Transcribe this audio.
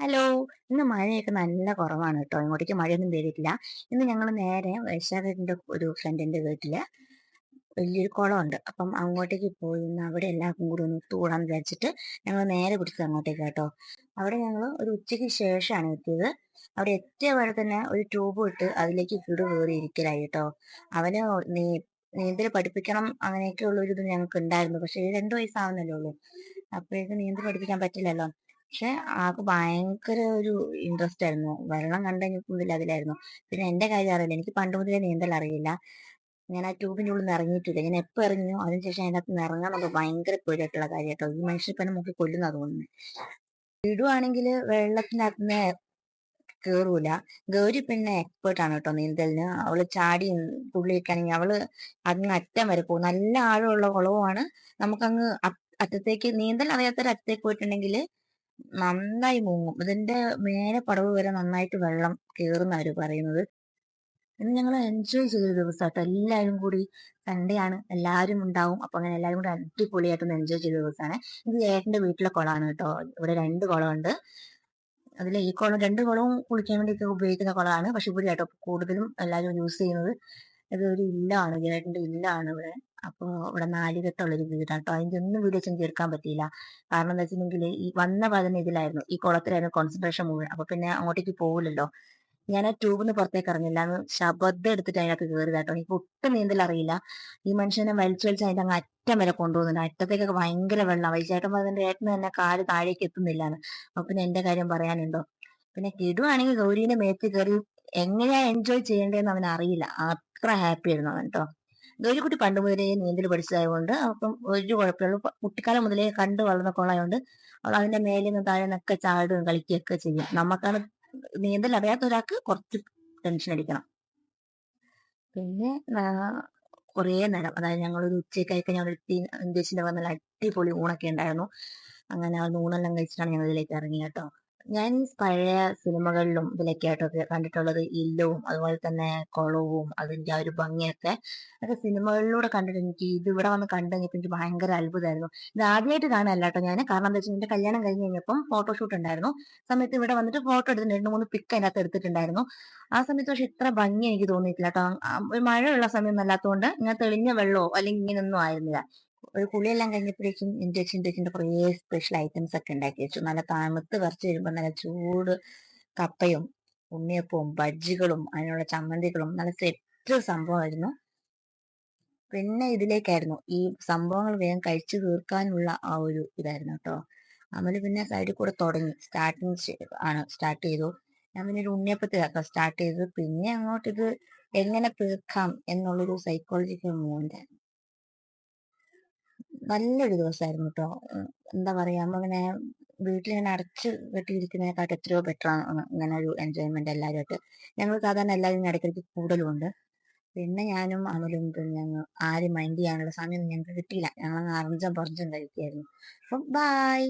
Hello. ഇന്ന് മഴയൊക്കെ നല്ല കുറവാണ് കേട്ടോ. ഇങ്ങോട്ടേക്ക് മഴയൊന്നും പെയ്തിട്ടില്ല. ഇന്ന് ഞങ്ങൾ നേരെ വൈശാഖിന്റെ ഒരു ഫ്രണ്ടിന്റെ വീട്ടിൽ വലിയൊരു കുളമുണ്ട്. അപ്പം അങ്ങോട്ടേക്ക് പോയി അവിടെ എല്ലാവർക്കും കൂടി ഒന്ന് തൂടാന്ന് വിചാരിച്ചിട്ട് ഞങ്ങൾ നേരെ പിടിച്ചത് അങ്ങോട്ടേക്ക് കേട്ടോ. അവിടെ ഞങ്ങൾ ഒരു ഉച്ചയ്ക്ക് ശേഷമാണ് എത്തിയത്. അവിടെ എത്തിയ പോലെ തന്നെ ഒരു ട്യൂബ് ഇട്ട് അതിലേക്ക് കിടു കയറി ഇരിക്കലായി കേട്ടോ. അവന് നീ നീന്തൽ പഠിപ്പിക്കണം അങ്ങനെയൊക്കെ ഉള്ള ഒരു ഇത് ഞങ്ങൾക്ക് ഉണ്ടായിരുന്നു പക്ഷെ രണ്ടു വയസ്സാവുന്നല്ലേ ഉള്ളൂ. അപ്പോഴേക്കും നീന്തൽ പഠിപ്പിക്കാൻ പറ്റില്ലല്ലോ. പക്ഷെ ആൾക്ക് ഭയങ്കര ഒരു ഇൻട്രസ്റ്റ് ആയിരുന്നു. വെള്ളം കണ്ടു കഴിഞ്ഞപ്പോൾ അതിലായിരുന്നു. പിന്നെ എന്റെ കാര്യം അറിയില്ല. എനിക്ക് പണ്ട് മുതലേ നീന്തൽ അറിയില്ല. ഞാൻ ആ ട്യൂബിന്റെ ഉള്ളിൽ നിന്ന് ഇറങ്ങിയിട്ടില്ല. ഞാൻ എപ്പോ ഇറങ്ങിയോ അതിനുശേഷം അതിനകത്ത് നിന്ന് ഇറങ്ങാൻ നമുക്ക് ഭയങ്കര പേടിയായിട്ടുള്ള കാര്യം കേട്ടോ ഈ മനുഷ്യൻ പിന്നെ നമുക്ക് കൊല്ലുന്ന തോന്നുന്നു ഇടുവാണെങ്കിൽ വെള്ളത്തിനകത്ത് നിന്ന് കേറൂല. ഗൗരി പിന്നെ എക്സ്പേർട്ട് ആണ് കേട്ടോ നീന്തലിന്. അവൾ ചാടി തുള്ളിയൊക്കെയാണെങ്കിൽ അവൾ അങ്ങ് അറ്റം വരെ പോകും. നല്ല ആഴമുള്ള കുളവുമാണ്. നമുക്കങ്ങ് അറ്റത്തേക്ക് നീന്തൽ അറിയാത്തൊരു അറ്റത്തേക്ക് പോയിട്ടുണ്ടെങ്കിൽ നന്നായി മുങ്ങും. ഇതിന്റെ മേലെ പടവ് വരെ നന്നായിട്ട് വെള്ളം കയറുന്ന അവർ പറയുന്നത്. ഇന്ന് ഞങ്ങൾ എൻജോയ് ചെയ്തൊരു ദിവസമാട്ടോ എല്ലാവരും കൂടി സൺഡേ ആണ്. എല്ലാവരും ഉണ്ടാവും. അപ്പൊ അങ്ങനെ എല്ലാവരും കൂടി അടിപൊളിയായിട്ടൊന്ന് എൻജോയ് ചെയ്ത ദിവസമാണ് ഇത് ഏട്ടന്റെ വീട്ടിലെ കുളമാണ് കേട്ടോ. ഇവിടെ രണ്ട് കുളമുണ്ട്. അതിൽ ഈ കുളം രണ്ട് കുളവും കുളിക്കാൻ വേണ്ടിയിട്ട് ഉപയോഗിക്കുന്ന കുളമാണ്. പക്ഷെ ഇവിടെ കേട്ടോ കൂടുതലും എല്ലാവരും യൂസ് ചെയ്യുന്നത്. ഇത് ഒരു ഇല്ലാണ്? ഏട്ടന്റെ ഇല്ലാണ് ഇവിടെ? അപ്പൊ ഇവിടെ നാലുകെട്ടുള്ളൊരു വീടാട്ടോ. അതിന്റെ ഒന്നും വീഡിയോസ് എനിക്ക് എടുക്കാൻ പറ്റിയില്ല. കാരണം എന്താ വെച്ചിട്ടുണ്ടെങ്കിൽ ഈ വന്ന പതിന് ഇതിലായിരുന്നു. ഈ കുളത്തിലായിരുന്നു കോൺസെൻട്രേഷൻ മുഴുവൻ. അപ്പൊ പിന്നെ അങ്ങോട്ടേക്ക് പോകില്ലല്ലോ ഞാൻ ആ ട്യൂബിൽ നിന്ന് പുറത്തേക്ക് ഇറങ്ങില്ല. അന്ന് ശബ്ദം എടുത്തിട്ട് അതിനകത്ത് കയറി കേട്ടോ എനിക്ക് ഒട്ടും നീന്തൽ അറിയില്ല. ഈ മനുഷ്യനെ വലിച്ചു വലിച്ച് അതിന്റെ അങ്ങ് അറ്റം വരെ കൊണ്ടുപോകുന്നുണ്ട്. അറ്റത്തേക്കൊക്കെ ഭയങ്കര വെള്ളം വൈചേട്ടൻ അതിന്റെ ഏട്ടന് തന്നെ കാൽ താഴേക്ക് എത്തുന്നില്ലാന്ന്. അപ്പൊ പിന്നെ എന്റെ കാര്യം പറയാനുണ്ടോ? പിന്നെ കിടുവാണെങ്കിൽ ഗൗരീനെ മേത്ത് കയറി എങ്ങനെയാ എൻജോയ് ചെയ്യേണ്ടതെന്ന് അവൻ അറിയില്ല അത്ര ഹാപ്പി ആയിരുന്നു അവൻ കേട്ടോ ഗൗരിക്കുട്ടി പണ്ട് മുതലേ നീന്തൽ പഠിച്ചതായതുകൊണ്ട് അപ്പം ഒരു കുഴപ്പമുള്ളൂ കുട്ടിക്കാലം മുതലേ കണ്ടു വളർന്ന കൊള്ളായതുകൊണ്ട് അവൾ അതിന്റെ മേലിൽ നിന്ന് താഴെ നിന്നൊക്കെ ചാടുകയും കളിക്കുകയൊക്കെ ചെയ്യും. നമുക്കാണ് നീന്തൽ അറിയാത്ത ഒരാൾക്ക് കുറച്ച് ടെൻഷൻ അടിക്കണം. പിന്നെ കുറേ നേരം അതായത് ഞങ്ങൾ ഒരു ഉച്ചയ്ക്കായി കഴിഞ്ഞാൽ എത്തി ഉദ്ദേശിച്ചിട്ട് വന്നാൽ അടിപൊളി ഊണൊക്കെ ഉണ്ടായിരുന്നു. അങ്ങനെ ആ ഊണെല്ലാം കഴിച്ചിട്ടാണ് ഞങ്ങൾ ഇതിലേക്ക് ഇറങ്ങി കേട്ടോ. ഞാൻ പഴയ സിനിമകളിലും ഇതിലൊക്കെ ആയിട്ടൊക്കെ കണ്ടിട്ടുള്ളത് ഇല്ലവും അതുപോലെ തന്നെ കുളവും അതിന്റെ ആ ഒരു ഭംഗിയൊക്കെ അതൊക്കെ സിനിമകളിലൂടെ കണ്ടിട്ട് എനിക്ക് ഇത് ഇവിടെ വന്ന് കണ്ടു എനിക്ക് ഭയങ്കര അത്ഭുതമായിരുന്നു. ഇത് ആദ്യമായിട്ട് കാണാനല്ല കേട്ടോ ഞാൻ കാരണം എന്താ വെച്ചാൽ എന്റെ കല്യാണം കഴിഞ്ഞ് കഴിഞ്ഞപ്പം ഫോട്ടോഷൂട്ട് ഉണ്ടായിരുന്നു. സമയത്ത് ഇവിടെ വന്നിട്ട് ഫോട്ടോ എടുത്തിട്ട് രണ്ട് മൂന്ന് പിക്ക് അതിനകത്ത് എടുത്തിട്ടുണ്ടായിരുന്നു. ആ സമയത്ത് പക്ഷെ ഇത്ര ഭംഗി എനിക്ക് തോന്നിയിട്ടില്ല കേട്ടോ. മഴയുള്ള സമയം അല്ലാത്തതുകൊണ്ട് ഇങ്ങനെ തെളിഞ്ഞ വെള്ളമോ അല്ലെങ്കിൽ ഇങ്ങനെയൊന്നും ആയിരുന്നില്ല. ഒരു കുളിയെല്ലാം കഴിഞ്ഞപ്പോഴേക്കും ഇൻഡക്ഷൻ ഇൻഡക്ഷന്റെ കുറേ സ്പെഷ്യൽ ഐറ്റംസ് ഒക്കെ ഉണ്ടാക്കി വെച്ചു. നല്ല തണുത്ത് പറിച്ചു വരുമ്പോൾ നല്ല ചൂട് കപ്പയും ഉണ്ണിയപ്പവും ബജ്ജികളും അതിനുള്ള ചമ്മന്തികളും നല്ല സെറ്റ് സംഭവമായിരുന്നു. പിന്നെ ഇതിലേക്കായിരുന്നു ഈ സംഭവങ്ങൾ വേഗം കഴിച്ചു തീർക്കാനുള്ള ആ ഒരു ഇതായിരുന്നു കേട്ടോ. അമ്മ പിന്നെ സൈഡിൽ കൂടെ തുടങ്ങി. സ്റ്റാർട്ടിങ് ആണ് സ്റ്റാർട്ട് ചെയ്തു. ഞാൻ പിന്നെ ഒരു ഉണ്ണിയപ്പത്തിലാക്കാം സ്റ്റാർട്ട് ചെയ്തത്. പിന്നെ അങ്ങോട്ട് ഇത് എങ്ങനെ തീർക്കാം എന്നുള്ളൊരു സൈക്കോളജിക്കൽ മൂവ്മെന്റ് ആയിരുന്നു. നല്ലൊരു ദിവസമായിരുന്നു കേട്ടോ എന്താ പറയാ നമ്മളിങ്ങനെ വീട്ടിൽ ഇങ്ങനെ അടച്ച് കെട്ടിയിരിക്കുന്നതിനെക്കാട്ട് എത്രയോ ബെറ്റർ ആണ് ഇങ്ങനെ ഒരു എൻജോയ്മെന്റ് എല്ലാവരുമായിട്ട് ഞങ്ങൾ സാധാരണ എല്ലാവരും ഇടയ്ക്കിടയ്ക്ക് കൂടുതലുണ്ട് പിന്നെ ഞാനും അമലും പിന്നെ ഞങ്ങൾ ആരും മൈൻഡ് ചെയ്യാനുള്ള സമയം ഞങ്ങൾക്ക് കിട്ടിയില്ല ഞങ്ങൾ അറിഞ്ചം പറഞ്ചം കഴിക്കായിരുന്നു അപ്പം ബായ്